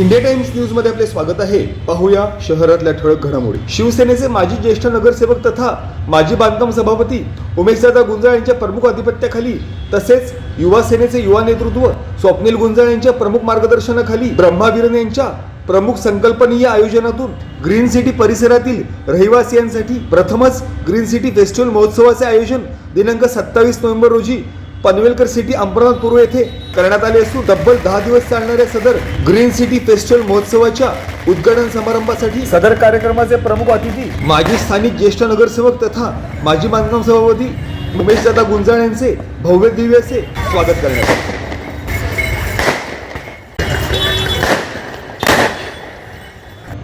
India times न्यूजमध्ये आपले स्वागत आहे. पाहूया शहरातल्या ठळक घडामोडी. शिवसेनेचे माजी ज्येष्ठ नगरसेवक तथा माजी बांधकाम सभापती उमेशदादा गुंजाळ यांच्या प्रमुख आधिपत्याखाली तसेच युवा सेनेचे युवा नेतृत्व स्वप्नील गुंजाळ यांच्या प्रमुख मार्गदर्शनाखाली ब्रह्मावीरन यांच्या प्रमुख संकल्पनीय आयोजनातून ग्रीन सिटी परिसरातील रहिवासियांसाठी प्रथमच ग्रीन सिटी फेस्टिवल महोत्सवाचे आयोजन दिनांक सत्तावीस नोव्हेंबर रोजी पनवेलकर सिटी अंबरनाथ पूर्व येथे करण्यात आले असून तब्बल दहा दिवस चालणाऱ्या सदर ग्रीन सिटी फेस्टिवल महोत्सवाच्या उद्घाटन समारंभासाठी सदर कार्यक्रमाचे प्रमुख अतिथी माजी स्थानिक ज्येष्ठ नगरसेवक तथा माजी बांधकाम सभापती उमेशदादा गुंजाळ यांचे भव्य दिव्य असे स्वागत करण्यात आले.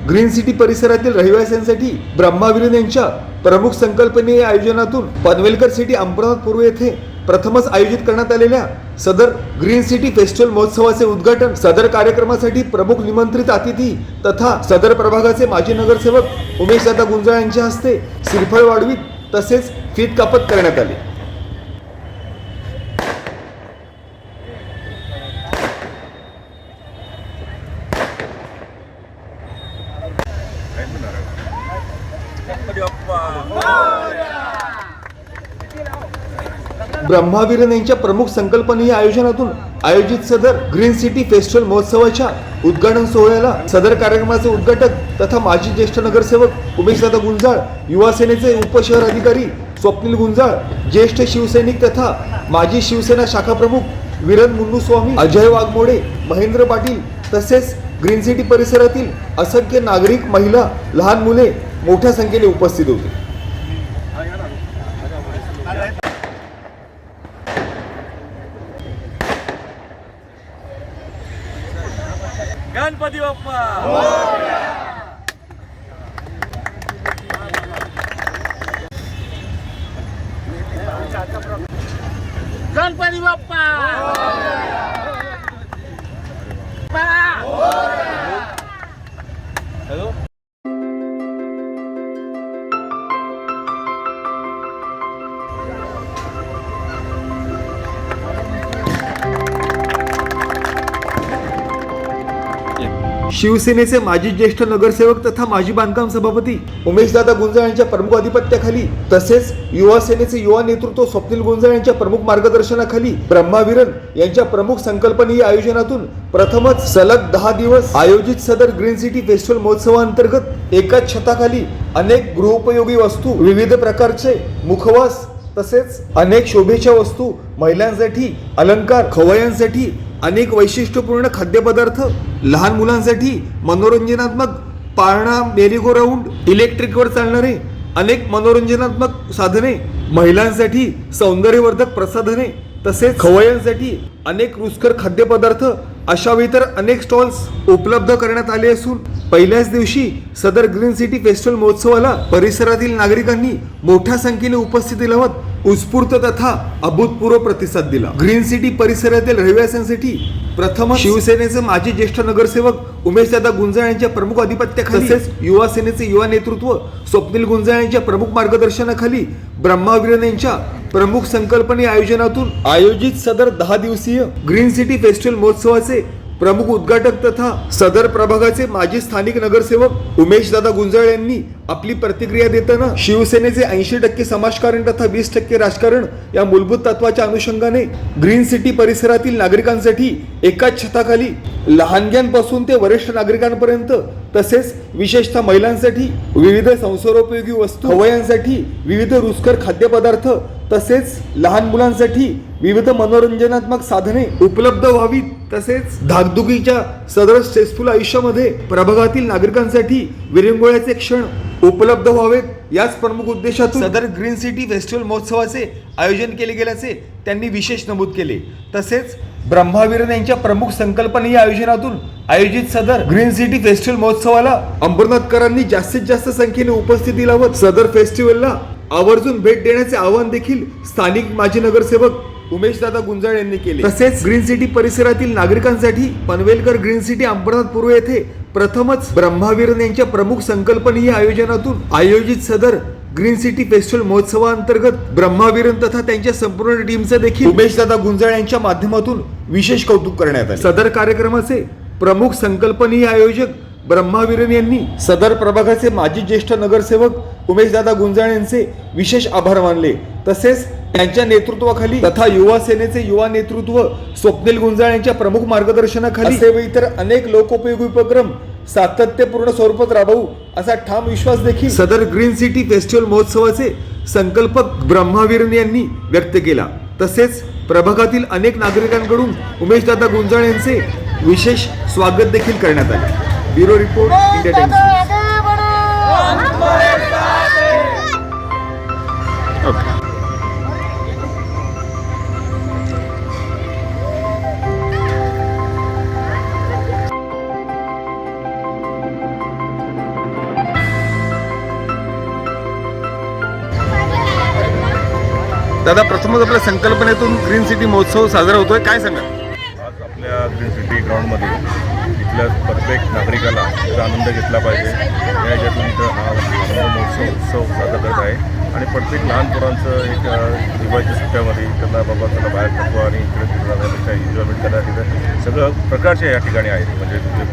ग्रीन सिटी परिसरातील रहिवाशांसाठी ब्रह्माविरन यांच्या प्रमुख संकल्पनीय आयोजनातून पनवेलकर सिटी अंबरनाथ पूर्व येथे प्रथमच आयोजित करण्यात आलेल्या सदर ग्रीन सिटी फेस्टिवल महोत्सवाचे उद्घाटन सदर कार्यक्रमासाठी प्रमुख निमंत्रित अतिथी तथा सदर प्रभागाचे माजी नगरसेवक उमेश दादा गुंजाळ यांच्या हस्ते श्रीफळ वाढवीत तसेच फीत कापत करण्यात आले. ब्रह्मावीरनेंच्या प्रमुख संकल्पनीय आयोजनातून आयोजित सदर ग्रीन सिटी फेस्टिवल महोत्सवाच्या उद्घाटन सोहळ्याला सदर कार्यक्रमाचे उद्घाटक तथा माजी ज्येष्ठ नगरसेवक उमेशदादा गुंजाळ युवा सेनेचे उपशहर अधिकारी स्वप्नील गुंजाळ ज्येष्ठ शिवसैनिक तथा माजी शिवसेना शाखा प्रमुख विरन मुन्नूस्वामी अजय वाघमोडे महेंद्र पाटील तसेच ग्रीन सिटी परिसरातील असंख्य नागरिक महिला लहान मुले मोठ्या संख्येने उपस्थित होते. गणपती बाप्पा. गणपती बाप्पा. हॅलो? शिवसेनेचे माजी ज्येष्ठ नगरसेवक तथा माजी बांधकाम सभापती उमेशदादा गुंजाळ यांच्या प्रमुख अधिपत्याखाली तसेच युवा सेनेचे युवा नेतृत्व स्वप्नील गुंजाळ यांच्या प्रमुख मार्गदर्शनाखाली ब्रह्माविरन यांच्या प्रमुख संकल्पनीय आयोजनातून प्रथमच सलग दहा दिवस आयोजित सदर ग्रीन सिटी फेस्टिवल महोत्सवाअंतर्गत एकाच छताखाली अनेक गृहोपयोगी वस्तू विविध प्रकारचे मुखवास तसेच अनेक शोभेच्या वस्तू महिलांसाठी अलंकार खवयांसाठी अनेक वैशिष्ट्यपूर्ण खाद्यपदार्थ लहान मुलांसाठी मनोरंजनात्मक पाळणा मेरीगो राऊंड इलेक्ट्रिकवर चालणारे अनेक मनोरंजनात्मक साधने महिलांसाठी सौंदर्यवर्धक प्रसाधने तसेच खवयांसाठी अनेक रुचकर खाद्यपदार्थ अशा इतर अनेक स्टॉल्स उपलब्ध करण्यात आले असून पहिल्याच दिवशी सदर ग्रीन सिटी फेस्टिवल महोत्सवाला परिसरातील नागरिकांनी मोठ्या संख्येने उपस्थिती लावत उत्स्फूर्त तथा अभूतपूर्व प्रतिसाद दिला. ग्रीन सिटी परिसरातील रहिवाशांसाठी प्रथम शिवसेनेचे माजी ज्येष्ठ नगरसेवक उमेशदादा गुंजाळ यांच्या प्रमुख अधिपत्याखाली तसेच युवा सेनेचे युवा नेतृत्व स्वप्नील गुंजाळ यांच्या प्रमुख मार्गदर्शनाखाली ब्रह्माविरन यांच्या प्रमुख संकल्पने आयोजनातून आयोजित सदर दहा दिवसीय ग्रीन सिटी फेस्टिवल महोत्सवाचे प्रमुख उद्घाटक तथा सदर प्रभागाचे माजी स्थानिक नगरसेवक उमेश दादा गुंजाळ यांनी आपली प्रतिक्रिया देताना शिवसेनेचे ऐंशी टक्के समाजकारण तथा वीस टक्के राजकारण या मूलभूत तत्वाच्या अनुषंगाने ग्रीन सिटी परिसरातील नागरिकांसाठी एकाच छताखाली लहानग्यांपासून ते वरिष्ठ नागरिकांपर्यंत तसेच विशेषतः महिलांसाठी विविध संसारोपयोगी वस्तू हवयांसाठी विविध रुचकर खाद्यपदार्थ तसेच लहान मुलांसाठी विविध मनोरंजनात्मक साधने उपलब्ध व्हावीत. तसेच धाकधुकीच्या सदर स्ट्रेसफुल आयुष्यामध्ये प्रभागातील नागरिकांसाठी विरंगुळ्याचे क्षण उपलब्ध व्हावेत. याच प्रमुख उद्देशातून सदर ग्रीन सिटी फेस्टिवल महोत्सवाचे आयोजन केले गेल्याचे त्यांनी विशेष नमूद केले. तसेच ब्रह्मावीरन यांच्या प्रमुख संकल्पनीय आयोजनातून आयोजित सदर ग्रीन सिटी फेस्टिवल महोत्सवाला अंबरनाथकरांनी जास्तीत जास्त संख्येने उपस्थिती लावत सदर फेस्टिवलला आवर्जून भेट देण्याचे आवाहन देखील स्थानिक माजी नगरसेवक उमेश दादा गुंजाळ यांनी केले. तसेच ग्रीन सिटी परिसरातील नागरिकांसाठी पनवेलकर ग्रीन सिटी अंबरनाथ पूर्व येथे प्रथमच ब्रह्मावीरन यांच्या प्रमुख संकल्पनीय आयोजनातून आयोजित सदर ग्रीन सिटी फेस्टिवल महोत्सवाअंतर्गत ब्रह्मावीरन तथा त्यांच्या संपूर्ण टीमचं देखील उमेश दादा गुंजाळ यांच्या माध्यमातून विशेष कौतुक करण्यात आले. सदर कार्यक्रमाचे प्रमुख संकल्पनीय आयोजक ब्रह्मावीरन यांनी सदर प्रभागाचे माजी ज्येष्ठ नगरसेवक उमेशदादा गुंजाळ यांचे विशेष आभार मानले. तसेच त्यांच्या नेतृत्वाखाली तथा युवा सेनेचे युवा नेतृत्व स्वप्नील गुंजाळ यांच्या प्रमुख मार्गदर्शनाखाली असे व इतर अनेक लोकोपयोगी उपक्रम सातत्यपूर्ण स्वरूपात राबवू असा ठाम विश्वास देखील सदर ग्रीन सिटी फेस्टिवल महोत्सवाचे संकल्पक ब्रह्मावीरन यांनी व्यक्त केला. तसेच प्रभागातील अनेक नागरिकांकडून उमेशदादा गुंजाळ यांचे विशेष स्वागत देखील करण्यात आले. ब्युरो रिपोर्ट इंडिया टाइम्स दादा प्रथमच आपल्या संकल्पनेतून ग्रीन सिटी महोत्सव साजरा होतोय. काय सांगा आज आपल्या ग्रीन सिटी ग्राउंडमध्ये आपल्या प्रत्येक नागरिकाला त्याचा आनंद घेतला पाहिजे. या ह्याच्यातून इथं हा आनंद महोत्सव उत्सव साजरा करत आहे. आणि प्रत्येक लहान पोरांचं एक दिवाळीच्या सुट्ट्यामध्ये त्यांना बाबा त्यांना बाहेर पडतो आणि इकडे तिकडे जाण्यापेक्षा एन्जॉयमेंट करायला तिथं सगळं प्रकारचे या ठिकाणी आहेत. म्हणजे तुझे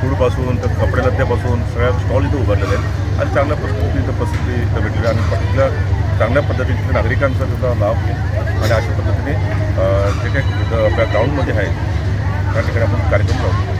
फूडपासून तर कपडेलत्त्यापासून सगळ्या स्टॉल इथं उभारलेले आहेत. आणि चांगल्या पद्धतीने इथं प्रसिद्धी इथं भेटलेली आणि तिथल्या चांगल्या पद्धतीने नागरिकांचा त्याचा लाभ घेईल आणि अशा पद्धतीने जे काही आपल्या ग्राउंडमध्ये आहेत त्या ठिकाणी आपण कार्यक्रम राहू